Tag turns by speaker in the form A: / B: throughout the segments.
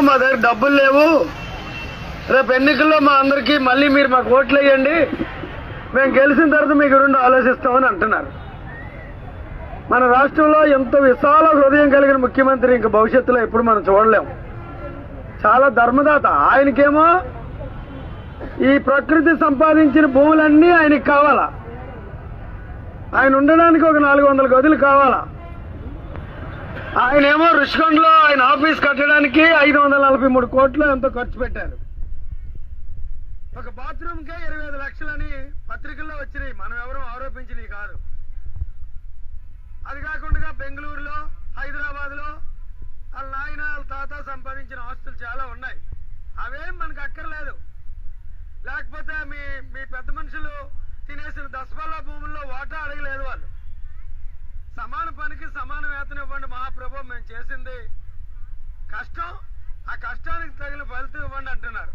A: మా దగ్గర డబ్బులు లేవు. రేపు ఎన్నికల్లో మా అందరికీ మళ్ళీ మీరు మాకు ఓట్లు వేయండి మేము గెలిచిన తర్వాత మీకు రెండు ఆలోచిస్తామని అంటున్నారు. మన రాష్ట్రంలో ఎంత విశాల హృదయం కలిగిన ముఖ్యమంత్రి ఇంక భవిష్యత్తులో ఎప్పుడు మనం చూడలేము చాలా ధర్మదాత. ఆయనకేమో ఈ ప్రకృతి సంపాదించిన భూములన్నీ ఆయనకి కావాలా. ఆయన ఉండడానికి ఒక నాలుగు వందల గదులు కావాలా. ఆయనేమో రుషికొండలో ఆయన ఆఫీస్ కట్టడానికి ఐదు వందల నలభై మూడు కోట్లు ఎంతో ఖర్చు పెట్టారు. ఒక బాత్రూమ్ కే ఇరవై ఐదు లక్షలని పత్రికల్లో వచ్చినాయి. మనం ఎవరూ ఆరోపించినవి కాదు. అది కాకుండా బెంగళూరులో హైదరాబాద్లో వాళ్ళ నాయన వాళ్ళ తాత సంపాదించిన ఆస్తులు చాలా ఉన్నాయి. అవేం మనకు అక్కర్లేదు. లేకపోతే మీ మీ పెద్ద మనుషులు చేసింది. కష్టం ఆ కష్టానికి తగిన ఫలితం ఇవ్వండి అంటున్నారు.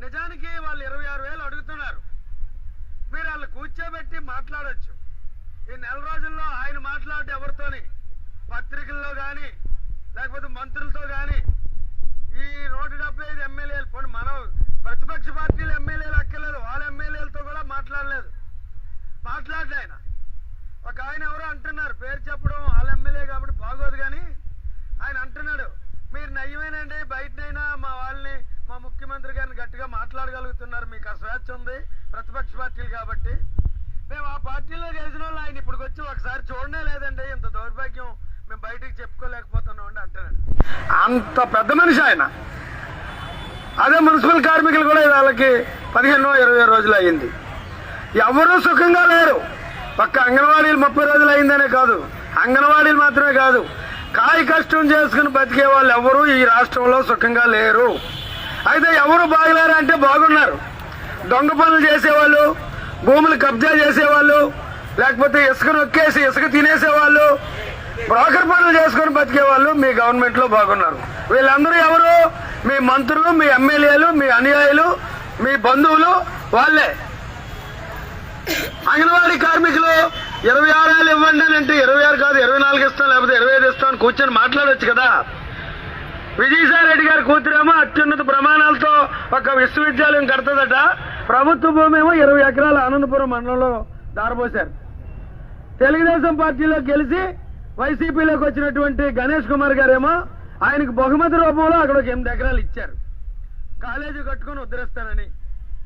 A: నిజానికి వాళ్ళు ఇరవై ఆరు వేలు అడుగుతున్నారు. మీరు వాళ్ళు కూర్చోబెట్టి మాట్లాడొచ్చు. ఈ నెల రోజుల్లో ఆయన మాట్లాడే ఎవరితోని? పత్రికల్లో గాని లేకపోతే మంత్రులతో గాని. ఈ నూట డెబ్బై ఐదు ఎమ్మెల్యేలు పోనీ మనం ప్రతిపక్ష పార్టీలు ఎమ్మెల్యేలు అక్కర్లేదు వాళ్ళ ఎమ్మెల్యేలతో కూడా మాట్లాడలేదు మాట్లాడలే ఆయన ఒక ఆయన ఎవరో అంటున్నారు. పేరు చెప్పడం వాళ్ళ ఎమ్మెల్యే కాబట్టి బాగోదు కానీ ఆయన అంటున్నాడు. మీరు నయ్యమేనండి బయటనైనా మా వాళ్ళని మా ముఖ్యమంత్రి గారిని గట్టిగా మాట్లాడగలుగుతున్నారు. మీకు ఆ స్వేచ్ఛ ఉంది ప్రతిపక్ష పార్టీలు కాబట్టి. మేము ఆ పార్టీలో గెలిచిన వాళ్ళు ఆయన ఇప్పుడు వచ్చి ఒకసారి చూడనే లేదండి. ఇంత దౌర్భాగ్యం మేము బయటికి చెప్పుకోలేకపోతున్నాం అండి అంటున్నాడు. అంత పెద్ద మనిషి ఆయన. అదే మున్సిపల్ కార్మికులు కూడా వాళ్ళకి పదిహేనో ఇరవై రోజులు అయ్యింది. ఎవరూ సుఖంగా లేరు. పక్క అంగన్వాడీలు ముప్పై రోజులు అయిందనే కాదు. అంగన్వాడీలు మాత్రమే కాదు. కాయ కష్టం చేసుకుని బతికే వాళ్ళు ఎవరు ఈ రాష్ట్రంలో సుఖంగా లేరు. అయితే ఎవరు బాగలేరు అంటే బాగున్నారు. దొంగ పనులు చేసేవాళ్ళు భూములు కబ్జా చేసేవాళ్ళు లేకపోతే ఇసుక నొక్కేసి ఇసుక తినేసేవాళ్ళు బ్రోకర్ పనులు చేసుకుని బతికే వాళ్ళు మీ గవర్నమెంట్లో బాగున్నారు. వీళ్ళందరూ ఎవరు? మీ మంత్రులు మీ ఎమ్మెల్యేలు మీ అనుయాయులు మీ బంధువులు వాళ్ళే. అంగన్వాడీ కార్మికులు ఇరవై ఆరు వేలు ఇవ్వండి అని అంటే ఇరవై ఆరు కాదు ఇరవై నాలుగు ఇస్తాం లేకపోతే ఇరవై ఐదు ఇస్తాం అని కూర్చొని మాట్లాడొచ్చు కదా. విజయసాయి రెడ్డి గారి కూతురేమో అత్యున్నత ప్రమాణాలతో ఒక విశ్వవిద్యాలయం కడుతుందట. ప్రభుత్వ భూమి ఏమో ఇరవై ఎకరాల ఆనందపురం మండలంలో దారబోశారు. తెలుగుదేశం పార్టీలో గెలిచి వైసీపీలోకి వచ్చినటువంటి గణేష్ కుమార్ గారేమో ఆయనకు బహుమతి రూపంలో అక్కడ ఒక ఎనిమిది ఎకరాలు ఇచ్చారు. కాలేజీ కట్టుకొని ఉద్ధరిస్తానని.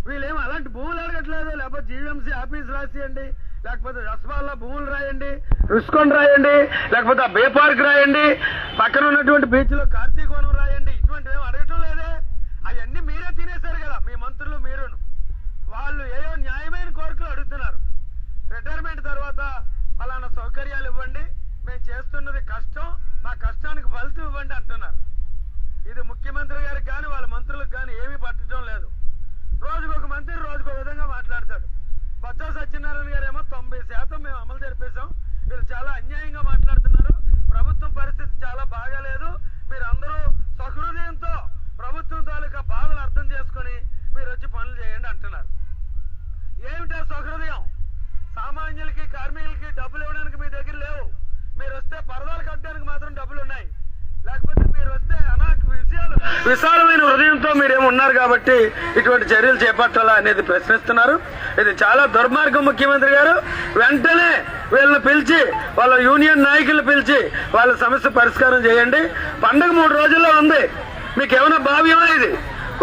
A: వీళ్ళేం అలాంటి భూములు అడగట్లేదు లేకపోతే జీవీఎంసీ ఆఫీస్ రాసియండి లేకపోతే రసపాల్లో భూములు రాయండి రుస్కొండ రాయండి లేకపోతే ఆ బే పార్క్ రాయండి పక్కన ఉన్నటువంటి బీచ్లో కార్తీకోణం రాయండి ఇటువంటివి ఏం అడగటం లేదే. అవన్నీ మీరే తినేశారు కదా మీ మంత్రులు మీరును. వాళ్ళు ఏయో న్యాయమైన కోరికలు అడుగుతున్నారు. రిటైర్మెంట్ తర్వాత ఫలానా సౌకర్యాలు ఇవ్వండి మేము చేస్తున్నది కష్టం మా కష్టానికి ఫలితం ఇవ్వండి అంటున్నారు. ఇది ముఖ్యమంత్రి గారికి కానీ వాళ్ళ మంత్రులకు కానీ ఏమీ పట్టడం లేదు. రోజుకు ఒక మంత్రి రోజుకు ఒక విధంగా మాట్లాడతాడు. బొత్స సత్యనారాయణ గారు ఏమో తొంభై శాతం మేము అమలు జరిపేశాం. వీళ్ళు చాలా అన్యాయంగా మాట్లాడుతున్నారు. ప్రభుత్వం పరిస్థితి చాలా బాగాలేదు. మీరు అందరూ సహృదయంతో ప్రభుత్వం తాలూకా బాధలు అర్థం చేసుకొని మీరు వచ్చి పనులు చేయండి అంటున్నారు. ఏమిటా సహృదయం? సామాన్యులకి కార్మికులకి డబ్బులు ఇవ్వడానికి మీ దగ్గర లేవు. మీరు వస్తే పరదాలు కట్టడానికి మాత్రం డబ్బులు ఉన్నాయి లేకపోతే మీరు వస్తే అనాక విషయాలు విశాలమైన హృదయంతో మీరేమో ఉన్నారు కాబట్టి ఇటువంటి చర్యలు చేపట్టాలా అనేది ప్రశ్నిస్తున్నారు. ఇది చాలా దుర్మార్గం ముఖ్యమంత్రి గారు. వెంటనే వీళ్ళని పిలిచి వాళ్ళ యూనియన్ నాయకులు పిలిచి వాళ్ళ సమస్య పరిష్కారం చేయండి. పండుగ మూడు రోజుల్లో ఉంది. మీకు ఏమైనా భావ్యమా ఇది?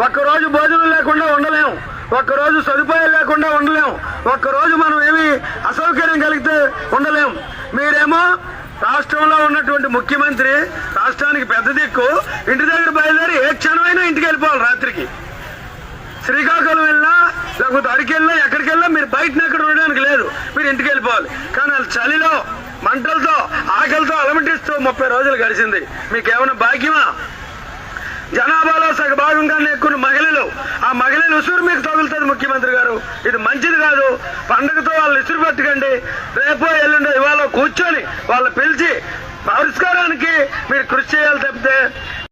A: ఒక్కరోజు భోజనం లేకుండా ఉండలేము. ఒక్కరోజు సదుపాయం లేకుండా ఉండలేము. ఒక్కరోజు మనం ఏమి అసౌకర్యం కలిగితే ఉండలేము. మీరేమో రాష్ట్రంలో ఉన్నటువంటి ముఖ్యమంత్రి రాష్ట్రానికి పెద్ద దిక్కు. ఇంటి దగ్గర బయలుదేరి ఏ క్షణమైనా ఇంటికి వెళ్ళిపోవాలి రాత్రికి. శ్రీకాకుళం వెళ్ళినా లేకపోతే అడికి వెళ్ళినా ఎక్కడికి వెళ్ళినా మీరు బయటన ఎక్కడ ఉండడానికి లేదు. మీరు ఇంటికి వెళ్ళిపోవాలి. కానీ వాళ్ళు చలిలో మంటలతో ఆకలితో అలమటిస్తూ ముప్పై రోజులు గడిచింది. మీకేమైనా భాగ్యమా? జనాభాలో సగ భాగంగానే ఎక్కువ మహిళలు. ఆ మహిళలు ఉసురు మీకు తగులుతుంది ముఖ్యమంత్రి గారు. ఇది మంచిది కాదు. పండగతో వాళ్ళు ఇసురు పెట్టకండి. రేపో ఎల్లుండో ఇవాళ కూర్చొని వాళ్ళు పిలిచి పరిష్కారానికి మీరు కృషి చేయాలి తప్పితే